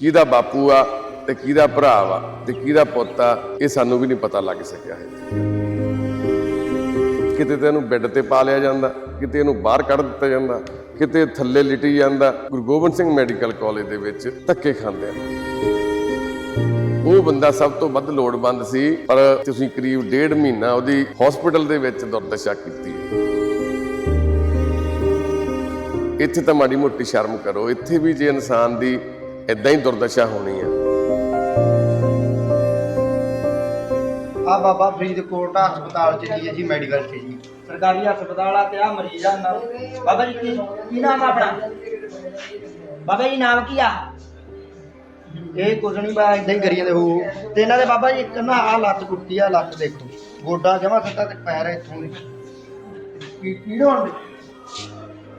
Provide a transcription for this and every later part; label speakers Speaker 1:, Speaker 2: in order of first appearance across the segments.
Speaker 1: ਕਿਹਦਾ ਬਾਪੂ ਆ ਤੇ ਕਿਹਦਾ ਭਰਾ ਵਾ ਤੇ ਕਿਹਦਾ ਪੁੱਤ ਆ, ਇਹ ਸਾਨੂੰ ਵੀ ਨਹੀਂ ਪਤਾ ਲੱਗ ਸਕਿਆ ਹੈ ਕਿਤੇ ਤੇ ਇਹਨੂੰ ਬੈੱਡ ਤੇ ਪਾ ਲਿਆ ਜਾਂਦਾ, ਕਿਤੇ ਇਹਨੂੰ ਬਾਹਰ ਕੱਢ ਦਿੱਤਾ ਜਾਂਦਾ, ਕਿਤੇ ਥੱਲੇ ਲਿਟੀ ਜਾਂਦਾ। ਗੁਰੂ ਗੋਬਿੰਦ ਸਿੰਘ ਮੈਡੀਕਲ ਕਾਲਜ ਦੇ ਵਿੱਚ ਧੱਕੇ ਖਾਂਦੇ ਆ। ਉਹ ਬੰਦਾ ਸਭ ਤੋਂ ਵੱਧ ਲੋੜਵੰਦ ਸੀ, ਪਰ ਤੁਸੀਂ ਕਰੀਬ ਡੇਢ ਮਹੀਨਾ ਉਹਦੀ ਹਸਪੀਟਲ ਦੇ ਵਿੱਚ ਦੁਰਦਸ਼ਾ ਕੀਤੀ। ਇੱਥੇ ਤਾਂ ਮਾੜੀ ਮੋਟੀ ਸ਼ਰਮ ਕਰੋ, ਇੱਥੇ ਵੀ ਜੇ ਇਨਸਾਨ ਦੀ ਇਦਾਂ ਹੀ ਦੁਰਦਸ਼ਾ ਹੋਣੀ ਆ।
Speaker 2: ਆ ਬਾਬਾ ਫਰੀਦਕੋਟ ਹਸਪਤਾਲ ਚ ਜੀ ਜੀ ਮੈਡੀਕਲ ਚ ਜੀ।
Speaker 3: ਸਰਕਾਰੀ ਹਸਪਤਾਲ ਆ ਤੇ ਆ ਮਰੀਜ਼ ਆ ਨਾਲ ਬਾਬਾ ਜੀ ਕੀ ਕੀ ਨਾਮ ਆ ਆਪਣਾ? ਬਾਬਾ ਜੀ ਨਾਮ ਕੀ ਆ?
Speaker 2: ਇਹ ਕੁਝ ਨਹੀਂ ਬਾ ਇਦਾਂ ਹੀ ਕਰੀ ਜਾਂਦੇ ਹੋ। ਤੇ ਇਹਨਾਂ ਦੇ ਬਾਬਾ ਜੀ ਇੱਕ ਨਾ ਆ ਲੱਤ ਟੁੱਟੀ ਆ, ਲੱਤ ਦੇਖੋ। ਗੋਡਾ ਜਮਾ ਸੱਤਾ ਤੇ ਪੈਰ ਇੱਥੋਂ ਦੀ। ਕੀ ਕੀ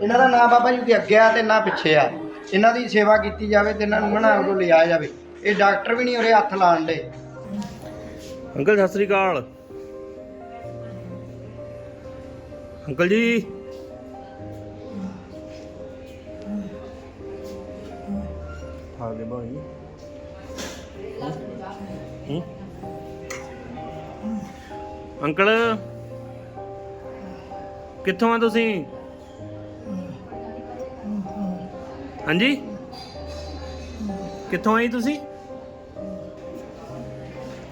Speaker 2: ਇਹਨਾਂ ਦਾ ਨਾਮ ਬਾਬਾ ਜੀ ਕਿ ਅੱਗੇ ਆ ਤੇ ਨਾ ਪਿੱਛੇ ਆ। ਇਹਨਾਂ ਦੀ ਸੇਵਾ ਕੀਤੀ ਜਾਵੇ ਤੇ ਇਹਨਾਂ ਨੂੰ ਮਨਾ ਕੋ ਲਿਆ ਜਾਵੇ। ਇਹ ਡਾਕਟਰ ਵੀ ਨਹੀਂ ਉਰੇ ਹੱਥ ਲਾਣ ਦੇ।
Speaker 4: ਅੰਕਲ ਸਤਿ ਸ੍ਰੀ ਅਕਾਲ। ਅੰਕਲ ਜੀ। ਭਾਈ। ਹੂੰ? ਅੰਕਲ ਕਿੱਥੋਂ ਆ ਤੁਸੀਂ? ਹਾਂਜੀ? ਕਿੱਥੋਂ ਆਏ ਤੁਸੀਂ?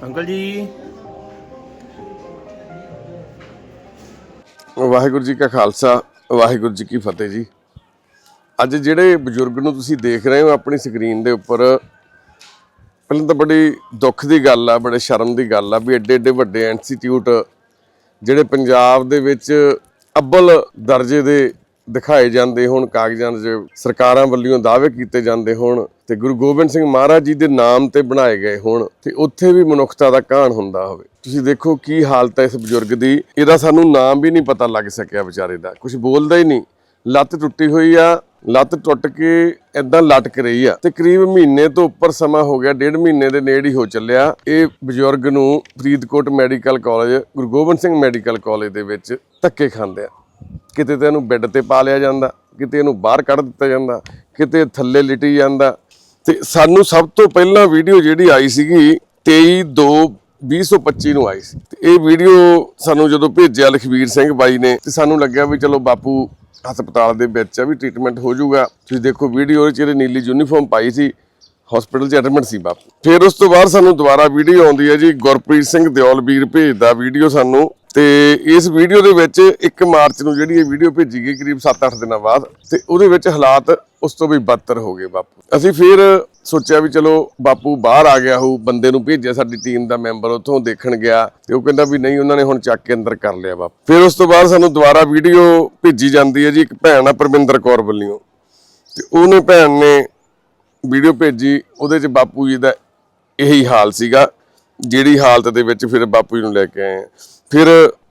Speaker 4: ਅੰਕਲ ਜੀ।
Speaker 1: ਵਾਹਿਗੁਰੂ ਜੀ ਕਾ ਖਾਲਸਾ, ਵਾਹਿਗੁਰੂ ਜੀ ਕੀ ਫਤਿਹ ਜੀ। ਅੱਜ ਜਿਹੜੇ ਬਜ਼ੁਰਗ ਨੂੰ ਤੁਸੀਂ ਦੇਖ ਰਹੇ ਹੋ ਆਪਣੀ ਸਕਰੀਨ ਦੇ ਉੱਪਰ, ਪਹਿਲਾਂ ਤਾਂ ਬੜੀ ਦੁੱਖ ਦੀ ਗੱਲ ਆ, ਬੜੇ ਸ਼ਰਮ ਦੀ ਗੱਲ ਆ ਵੀ ਐਡੇ ਐਡੇ ਵੱਡੇ ਇੰਸਟੀਚਿਊਟ ਜਿਹੜੇ ਪੰਜਾਬ ਦੇ ਵਿੱਚ ਅੱਬਲ ਦਰਜੇ ਦੇ ਦਿਖਾਏ ਜਾਂਦੇ ਹੋਣ, ਕਾਗਜ਼ਾਂ 'ਚ ਸਰਕਾਰਾਂ ਵੱਲੋਂ ਦਾਅਵੇ ਕੀਤੇ ਜਾਂਦੇ ਹੋਣ ਤੇ ਗੁਰੂ ਗੋਬਿੰਦ ਸਿੰਘ ਮਹਾਰਾਜ ਜੀ ਦੇ ਨਾਮ ਤੇ ਬਣਾਏ ਗਏ ਹੋਣ ਤੇ ਉੱਥੇ ਵੀ ਮਨੁੱਖਤਾ ਦਾ ਕਾਣ ਹੁੰਦਾ ਹੋਵੇ। ਤੁਸੀਂ ਦੇਖੋ ਕੀ ਹਾਲਤ ਹੈ ਇਸ ਬਜ਼ੁਰਗ ਦੀ। ਇਹਦਾ ਸਾਨੂੰ ਨਾਮ ਵੀ ਨਹੀਂ ਪਤਾ ਲੱਗ ਸਕਿਆ ਵਿਚਾਰੇ ਦਾ। ਕੁਝ ਬੋਲਦਾ ਹੀ ਨਹੀਂ। ਲੱਤ ਟੁੱਟੀ ਹੋਈ ਆ, ਲੱਤ ਟੁੱਟ ਕੇ ਇਦਾਂ ਲਟਕ ਰਹੀ ਆ ਤੇ ਕਰੀਬ ਮਹੀਨੇ ਤੋਂ ਉੱਪਰ ਸਮਾਂ ਹੋ ਗਿਆ, ਡੇਢ ਮਹੀਨੇ ਦੇ ਨੇੜੇ ਹੀ ਹੋ ਚੱਲਿਆ। ਇਹ ਬਜ਼ੁਰਗ ਨੂੰ Faridkot medical college, Guru Gobind Singh medical college ਦੇ ਵਿੱਚ ਧੱਕੇ ਖਾਂਦੇ ਆ। ਕਿਤੇ ਤਾਂ ਇਹਨੂੰ ਬੈੱਡ ਤੇ ਪਾ ਲਿਆ ਜਾਂਦਾ, ਕਿਤੇ ਇਹਨੂੰ ਬਾਹਰ ਕੱਢ ਦਿੱਤਾ ਜਾਂਦਾ, ਕਿਤੇ ਥੱਲੇ ਲਿਟੀ ਜਾਂਦਾ। ਤੇ ਸਾਨੂੰ ਸਭ ਤੋਂ ਪਹਿਲਾਂ ਵੀਡੀਓ ਜਿਹੜੀ ਆਈ ਸੀਗੀ 23 2 2025 ਨੂੰ ਆਈ ਸੀ। ਤੇ ਇਹ ਵੀਡੀਓ ਸਾਨੂੰ ਜਦੋਂ ਭੇਜਿਆ ਲਖਵੀਰ ਸਿੰਘ ਬਾਈ ਨੇ, ਤੇ ਸਾਨੂੰ ਲੱਗਿਆ ਵੀ ਚਲੋ ਬਾਪੂ ਹਸਪਤਾਲ ਦੇ ਵਿੱਚ ਆ ਵੀ ਟ੍ਰੀਟਮੈਂਟ ਹੋ ਜਾਊਗਾ। ਤੁਸੀਂ ਦੇਖੋ ਵੀਡੀਓ ਵਿੱਚ ਇਹਦੇ ਨੀਲੀ ਯੂਨੀਫਾਰਮ ਪਾਈ ਸੀ ਹਸਪੀਟਲ 'ਚ ਐਡਮਿਟ ਸੀ ਬਾਪੂ। ਫਿਰ ਉਸ ਤੋਂ ਬਾਅਦ ਸਾਨੂੰ ਦੁਬਾਰਾ ਵੀਡੀਓ ਆਉਂਦੀ ਹੈ ਜੀ, ਗੁਰਪ੍ਰੀਤ ਸਿੰਘ ਦਿਓਲਵੀਰ ਭੇਜਦਾ ਵੀਡੀਓ ਸਾਨੂੰ। ਤੇ ਇਸ ਵੀਡੀਓ ਦੇ ਵਿੱਚ 1 ਮਾਰਚ ਨੂੰ ਜਿਹੜੀ ਇਹ ਵੀਡੀਓ ਭੇਜੀ ਗਈ ਕਰੀਬ 7-8 ਦਿਨਾਂ ਬਾਅਦ, ਤੇ ਉਹਦੇ ਵਿੱਚ ਹਾਲਾਤ ਉਸ ਤੋਂ ਵੀ ਬਦਤਰ ਹੋ ਗਏ ਬਾਪੂ। ਅਸੀਂ ਫਿਰ ਸੋਚਿਆ ਵੀ ਚਲੋ ਬਾਪੂ ਬਾਹਰ ਆ ਗਿਆ ਹੋਊ, ਬੰਦੇ ਨੂੰ ਭੇਜਿਆ, ਸਾਡੀ ਟੀਮ ਦਾ ਮੈਂਬਰ ਉੱਥੋਂ ਦੇਖਣ ਗਿਆ, ਤੇ ਉਹ ਕਹਿੰਦਾ ਵੀ ਨਹੀਂ, ਉਹਨਾਂ ਨੇ ਹੁਣ ਚੱਕ ਕੇ ਅੰਦਰ ਕਰ ਲਿਆ ਬਾਪੂ। ਫਿਰ ਉਸ ਤੋਂ ਬਾਅਦ ਸਾਨੂੰ ਦੁਬਾਰਾ ਵੀਡੀਓ ਭੇਜੀ ਜਾਂਦੀ ਹੈ ਜੀ, ਇੱਕ ਭੈਣ ਆ ਪਰਮਿੰਦਰ ਕੌਰ ਵੱਲੋਂ। ਤੇ ਉਹਨੇ ਭੈਣ ਨੇ ਵੀਡੀਓ ਭੇਜੀ, ਉਹਦੇ 'ਚ ਬਾਪੂ ਜੀ ਦਾ ਇਹੀ ਹਾਲ ਸੀਗਾ। ਜਿਹੜੀ ਹਾਲਤ ਦੇ ਵਿੱਚ ਫਿਰ ਬਾਪੂ ਜੀ ਨੂੰ ਲੈ ਕੇ ਆਏ ਆ। ਫਿਰ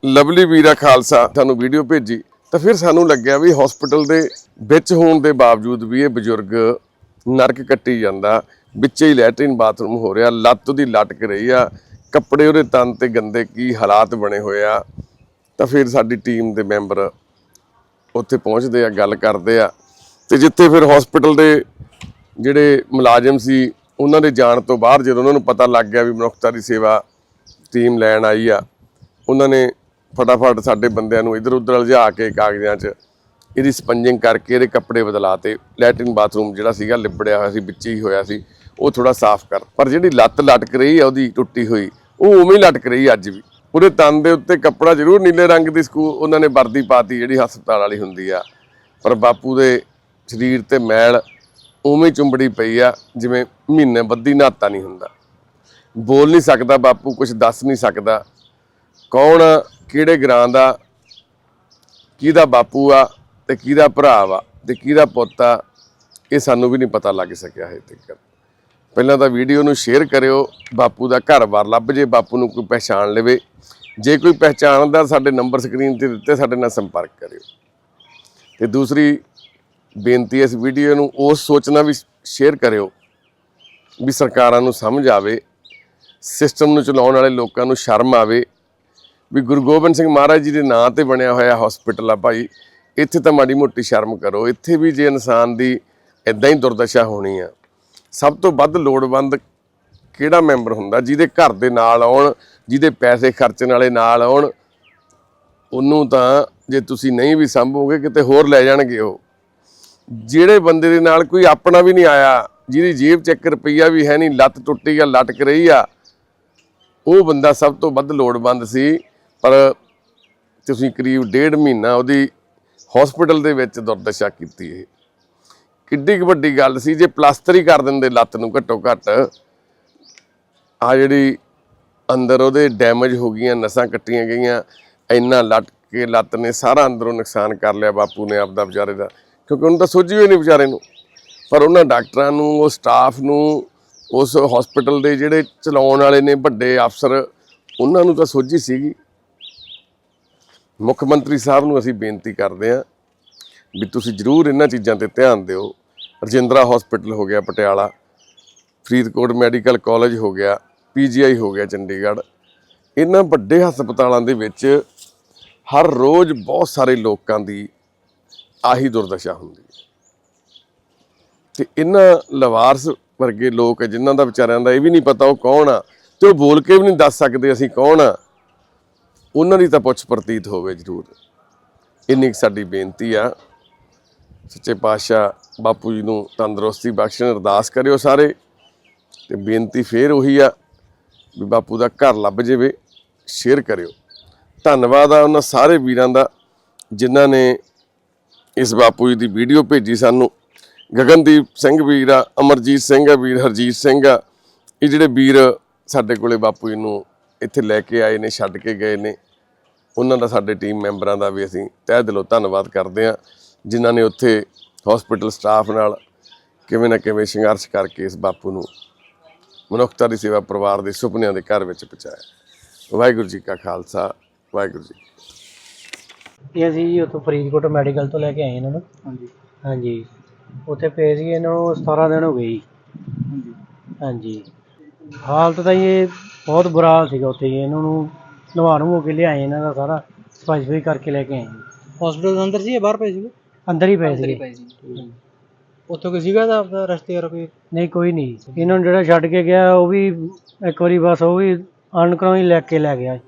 Speaker 1: ਲਵਲੀ ਵੀਰਾ ਖਾਲਸਾ ਸਾਨੂੰ ਵੀਡੀਓ ਭੇਜੀ ਤਾਂ ਫਿਰ ਸਾਨੂੰ ਲੱਗਿਆ ਵੀ ਹਸਪੀਟਲ ਦੇ ਵਿੱਚ ਹੋਣ ਦੇ ਬਾਵਜੂਦ ਵੀ ਇਹ ਬਜ਼ੁਰਗ ਨਰਕ ਕੱਟੀ ਜਾਂਦਾ, ਵਿੱਚੇ ਹੀ ਲੈਟਰਿਨ ਬਾਥਰੂਮ ਹੋ ਰਿਹਾ, ਲੱਤ ਉਹਦੀ ਲਟਕ ਰਹੀ ਆ, ਕੱਪੜੇ ਉਹਦੇ ਤਨ ਤੇ ਗੰਦੇ ਕੀ ਹਾਲਾਤ ਬਣੇ ਹੋਏ ਆ ਤਾਂ ਫਿਰ ਸਾਡੀ ਟੀਮ ਦੇ ਮੈਂਬਰ ਉੱਥੇ ਪਹੁੰਚਦੇ ਆ, ਗੱਲ ਕਰਦੇ ਆ ਤੇ ਜਿੱਥੇ ਫਿਰ ਹਸਪੀਟਲ ਦੇ ਜਿਹੜੇ ਮੁਲਾਜ਼ਮ ਸੀ ਉਹਨਾਂ ਦੇ ਜਾਣ ਤੋਂ ਬਾਅਦ ਜਦੋਂ ਉਹਨਾਂ ਨੂੰ ਪਤਾ ਲੱਗ ਗਿਆ ਵੀ ਮਨੁੱਖਤਾ ਦੀ ਸੇਵਾ ਟੀਮ ਲੈਣ ਆਈ ਆ, ਉਹਨਾਂ ਨੇ ਫਟਾਫਟ ਸਾਡੇ ਬੰਦਿਆਂ ਨੂੰ ਇਧਰ ਉਧਰ ਲਿਜਾ ਕੇ ਕਾਗਜ਼ਾਂ 'ਚ ਇਹਦੀ ਸਪੰਜਿੰਗ ਕਰਕੇ ਇਹਦੇ ਕੱਪੜੇ ਬਦਲਾਤੇ ਲੈਟਰਿਨ ਬਾਥਰੂਮ ਜਿਹੜਾ ਸੀਗਾ ਲਿਬੜਿਆ ਹੋਇਆ ਸੀ, ਵਿੱਚ ਹੀ ਹੋਇਆ ਸੀ, ਉਹ ਥੋੜਾ ਸਾਫ਼ ਕਰ। ਪਰ ਜਿਹੜੀ ਲੱਤ ਲਟਕ ਰਹੀ ਆ, ਉਹਦੀ ਟੁੱਟੀ ਹੋਈ, ਉਹ ਉਵੇਂ ਹੀ ਲਟਕ ਰਹੀ ਅੱਜ ਵੀ। ਉਹਦੇ ਤਨ ਦੇ ਉੱਤੇ ਕੱਪੜਾ ਜ਼ਰੂਰ ਨੀਲੇ ਰੰਗ ਦੀ ਸਕੂ, ਉਹਨਾਂ ਨੇ ਵਰਦੀ ਪਾਤੀ ਜਿਹੜੀ ਹਸਪਤਾਲ ਵਾਲੀ ਹੁੰਦੀ ਆ। ਪਰ ਬਾਪੂ ਦੇ ਸਰੀਰ ਤੇ ਮੈਲ ਉਵੇਂ ਚੁੰਬੜੀ ਪਈ ਆ, ਜਿਵੇਂ ਮਹੀਨੇ ਬੱਧੀ ਨਾਤਾ ਨਹੀਂ ਹੁੰਦਾ। ਬੋਲ ਨਹੀਂ ਸਕਦਾ ਬਾਪੂ ਕੁਝ ਦੱਸ ਨਹੀਂ ਸਕਦਾ। ਕੌਣ ਕਿਹੜੇ ਗ੍ਰਾਂ ਦਾ, ਕਿਹਦਾ ਬਾਪੂ ਆ ਤੇ ਕਿਹਦਾ ਭਰਾ ਵਾ ਤੇ ਕਿਹਦਾ ਪੁੱਤ ਆ, ਇਹ ਸਾਨੂੰ ਵੀ ਨਹੀਂ ਪਤਾ ਲੱਗ ਸਕਿਆ ਹੈ ਤੱਕ। ਪਹਿਲਾਂ ਤਾਂ ਵੀਡੀਓ ਨੂੰ ਸ਼ੇਅਰ ਕਰਿਓ, ਬਾਪੂ ਦਾ ਘਰ-ਬਾਰ ਲੱਭ ਜੇ, ਬਾਪੂ ਨੂੰ ਕੋਈ ਪਹਿਚਾਣ ਲਵੇ। ਜੇ ਕੋਈ ਪਹਿਚਾਣਦਾ, ਸਾਡੇ ਨੰਬਰ ਸਕਰੀਨ ਤੇ ਦਿੱਤੇ, ਸਾਡੇ ਨਾਲ ਸੰਪਰਕ ਕਰਿਓ। ਤੇ ਦੂਸਰੀ ਬੇਨਤੀ ਇਸ ਵੀਡੀਓ ਨੂੰ ਉਸ ਸੋਚਣਾ ਵੀ ਸ਼ੇਅਰ ਕਰਿਓ ਵੀ ਸਰਕਾਰਾਂ ਨੂੰ ਸਮਝ ਆਵੇ, ਸਿਸਟਮ ਨੂੰ ਚਲਾਉਣ ਵਾਲੇ ਲੋਕਾਂ ਨੂੰ ਸ਼ਰਮ ਆਵੇ, ਵੀ ਗੁਰੂ ਗੋਬਿੰਦ ਸਿੰਘ ਮਹਾਰਾਜ ਜੀ ਦੇ ਨਾਂ ਤੇ ਬਣਿਆ ਹੋਇਆ ਹਸਪੀਟਲ ਆ ਭਾਈ, ਇੱਥੇ ਤਾਂ ਮਾੜੀ ਮੋਟੀ ਸ਼ਰਮ ਕਰੋ, ਇੱਥੇ ਵੀ ਜੇ ਇਨਸਾਨ ਦੀ ਇਦਾਂ ਹੀ ਦੁਰਦਸ਼ਾ ਹੋਣੀ ਆ, ਸਭ ਤੋਂ ਵੱਧ ਲੋੜਵੰਦ ਕਿਹੜਾ ਮੈਂਬਰ ਹੁੰਦਾ, ਜਿਹਦੇ ਘਰ ਦੇ ਨਾਲ ਆਉਣ, ਜਿਹਦੇ ਪੈਸੇ ਖਰਚਣ ਵਾਲੇ ਨਾਲ ਆਉਣ, ਉਹਨੂੰ ਤਾਂ ਜੇ ਤੁਸੀਂ ਨਹੀਂ ਵੀ ਸੰਭੋਗੇ, ਕਿਤੇ ਹੋਰ ਲੈ ਜਾਣਗੇ ਉਹ। ਜਿਹੜੇ ਬੰਦੇ ਦੇ ਨਾਲ ਕੋਈ ਆਪਣਾ ਵੀ ਨਹੀਂ ਆਇਆ, ਜਿਹਦੀ ਜੇਬ 'ਚ 1 ਰੁਪਈਆ ਵੀ ਹੈ ਨਹੀਂ, ਲੱਤ ਟੁੱਟੀ ਆ, ਲਟਕ ਰਹੀ ਆ, ਉਹ ਬੰਦਾ ਸਭ ਤੋਂ ਵੱਧ ਲੋੜਵੰਦ ਸੀ। ਪਰ ਤੁਸੀਂ ਕਰੀਬ ਡੇਢ ਮਹੀਨਾ ਉਹਦੀ ਹਸਪੀਟਲ ਦੇ ਵਿੱਚ ਦੁਰਦਸ਼ਾ ਕੀਤੀ ਇਹ। ਕਿੱਡੀ ਕੁ ਵੱਡੀ ਗੱਲ ਸੀ, ਜੇ ਪਲਾਸਟਰ ਹੀ ਕਰ ਦਿੰਦੇ ਲੱਤ ਨੂੰ ਘੱਟੋ ਘੱਟ। ਆ ਜਿਹੜੀ ਅੰਦਰ ਉਹਦੇ ਡੈਮੇਜ ਹੋ ਗਈਆਂ, ਨਸਾਂ ਕੱਟੀਆਂ ਗਈਆਂ, ਇੰਨਾ ਲੱਟ ਕੇ ਲੱਤ ਨੇ ਸਾਰਾ ਅੰਦਰੋਂ ਨੁਕਸਾਨ ਕਰ ਲਿਆ ਬਾਪੂ ਨੇ ਆਪਦਾ ਵਿਚਾਰੇ ਦਾ। ਕਿਉਂਕਿ ਉਹਨੂੰ ਤਾਂ ਸੋਝੀ ਹੋਈ ਨਹੀਂ ਵਿਚਾਰੇ ਨੂੰ। ਪਰ ਉਹਨਾਂ ਡਾਕਟਰਾਂ ਨੂੰ, ਉਹ ਸਟਾਫ ਨੂੰ, ਉਸ ਹਸਪੀਟਲ ਦੇ ਜਿਹੜੇ ਚਲਾਉਣ ਵਾਲੇ ਨੇ ਵੱਡੇ ਅਫਸਰ, ਉਹਨਾਂ ਨੂੰ ਤਾਂ ਸੋਝੀ ਸੀਗੀ। ਮੁੱਖ ਮੰਤਰੀ ਸਾਹਿਬ ਨੂੰ ਅਸੀਂ ਬੇਨਤੀ ਕਰਦੇ ਹਾਂ ਵੀ ਤੁਸੀਂ ਜ਼ਰੂਰ ਇਹਨਾਂ ਚੀਜ਼ਾਂ ਤੇ ਧਿਆਨ ਦਿਓ। ਰਜਿੰਦਰਾ ਹਸਪੀਟਲ ਹੋ ਗਿਆ, ਪਟਿਆਲਾ। ਫਰੀਦਕੋਟ ਮੈਡੀਕਲ ਕਾਲਜ ਹੋ ਗਿਆ, ਪੀਜੀਆਈ ਹੋ ਗਿਆ, ਚੰਡੀਗੜ੍ਹ। ਇਹਨਾਂ ਵੱਡੇ ਹਸਪਤਾਲਾਂ ਦੇ ਵਿੱਚ ਹਰ ਰੋਜ਼ ਬਹੁਤ ਸਾਰੇ ਲੋਕਾਂ ਦੀ ਆਹੀ ਦੁਰਦਸ਼ਾ ਹੁੰਦੀ ਹੈ। ਤੇ ਇਹਨਾਂ ਲਵਾਰਸ ਵਰਗੇ ਲੋਕ ਹੈ, ਜਿਨ੍ਹਾਂ ਦਾ ਵਿਚਾਰਿਆਂ ਦਾ ਇਹ ਵੀ ਨਹੀਂ ਪਤਾ ਉਹ ਕੌਣ ਆ, ਤੇ ਉਹ ਬੋਲ ਕੇ ਵੀ ਨਹੀਂ ਦੱਸ ਸਕਦੇ ਅਸੀਂ ਕੌਣ ਆ। ਉਹਨਾਂ ਦੀ ਤਾਂ ਪੁੱਛ ਪ੍ਰਤੀਤ ਹੋਵੇ ਜ਼ਰੂਰ। ਇੰਨੀ ਕੁ ਸਾਡੀ ਬੇਨਤੀ ਆ। ਸੱਚੇ ਪਾਤਸ਼ਾਹ ਬਾਪੂ ਜੀ ਨੂੰ ਤੰਦਰੁਸਤੀ ਬਖਸ਼ਣ, ਅਰਦਾਸ ਕਰਿਓ ਸਾਰੇ। ਤੇ ਬੇਨਤੀ ਫੇਰ ਉਹੀ ਆ ਵੀ ਬਾਪੂ ਦਾ ਘਰ ਲੱਭ ਜਾਵੇ, ਸ਼ੇਅਰ ਕਰਿਓ। ਧੰਨਵਾਦ ਆ ਉਹਨਾਂ ਸਾਰੇ ਵੀਰਾਂ ਦਾ, ਜਿਨ੍ਹਾਂ ਨੇ ਇਸ ਬਾਪੂ ਜੀ ਦੀ ਵੀਡੀਓ ਭੇਜੀ ਸਾਨੂੰ। ਗਗਨਦੀਪ ਸਿੰਘ ਵੀਰ ਆ, ਅਮਰਜੀਤ ਸਿੰਘ ਆ, ਵੀਰ ਹਰਜੀਤ ਸਿੰਘ ਆ। ਇਹ ਜਿਹੜੇ ਵੀਰ ਸਾਡੇ ਕੋਲੇ ਬਾਪੂ ਜੀ ਨੂੰ ਇੱਥੇ ਲੈ ਕੇ ਆਏ ਨੇ, ਛੱਡ ਕੇ ਗਏ ਨੇ। ਉਹਨਾਂ ਦਾ ਸਾਡੇ ਟੀਮ ਮੈਂਬਰਾਂ ਦਾ ਵੀ ਅਸੀਂ ਤਹਿ ਦਿਲੋਂ ਧੰਨਵਾਦ ਕਰਦੇ ਹਾਂ, ਜਿਨ੍ਹਾਂ ਨੇ ਉੱਥੇ ਹਸਪੀਟਲ ਸਟਾਫ ਨਾਲ ਕਿਵੇਂ ਨਾ ਕਿਵੇਂ ਸੰਘਰਸ਼ ਕਰਕੇ ਇਸ ਬਾਪੂ ਨੂੰ ਮਨੁੱਖਤਾ ਦੀ ਸੇਵਾ ਪਰਿਵਾਰ ਦੇ ਸੁਪਨਿਆਂ ਦੇ ਘਰ ਵਿੱਚ ਪਹੁੰਚਾਇਆ। ਵਾਹਿਗੁਰੂ ਜੀ ਕਾ ਖਾਲਸਾ, ਵਾਹਿਗੁਰੂ ਜੀ
Speaker 5: ਇਹ ਅਸੀਂ ਜੀ ਉੱਥੋਂ ਫਰੀਦਕੋਟ ਮੈਡੀਕਲ ਤੋਂ ਲੈ ਕੇ ਆਏ ਇਹਨਾਂ ਨੂੰ।
Speaker 2: ਹਾਂਜੀ।
Speaker 5: ਹਾਂਜੀ। ਉੱਥੇ ਪਏ ਸੀ ਇਹਨਾਂ ਨੂੰ 17 ਦਿਨ ਹੋ ਗਏ ਜੀ।
Speaker 2: ਹਾਂਜੀ।
Speaker 5: ਹਾਂਜੀ। ਹਾਲਤ ਤਾਂ ਜੀ ਇਹ ਬਹੁਤ ਬੁਰਾ ਹਾਲ ਸੀਗਾ ਉੱਥੇ ਜੀ। ਇਹਨਾਂ ਨੂੰ ਨਵਾ ਨੂੰ ਹੋ ਕੇ ਲਿਆਏ ਇਹਨਾਂ ਦਾ ਸਾਰਾ ਸਫ਼ਾਈ ਸੁਫਾਈ ਕਰਕੇ ਲੈ ਕੇ ਆਏ ਹਸਪੀਟਲ ਦੇ ਅੰਦਰ ਸੀ ਜਾਂ ਬਾਹਰ ਪਏ ਸੀਗੇ? ਅੰਦਰ ਹੀ ਪਏ ਸੀਗੇ। ਉੱਥੋਂ ਕੋਈ ਸੀਗਾ ਦਾ ਆਪਦਾ ਰਸਤੇਦਾਰ ਕੋਈ? ਨਹੀਂ ਕੋਈ ਨਹੀਂ। ਇਹਨਾਂ ਨੂੰ ਜਿਹੜਾ ਛੱਡ ਕੇ ਗਿਆ ਉਹ ਵੀ ਇੱਕ ਵਾਰੀ ਬਸ ਉਹ ਵੀ ਅਨਕਰੋਂ ਹੀ ਲੈ ਕੇ ਲੈ ਗਿਆ।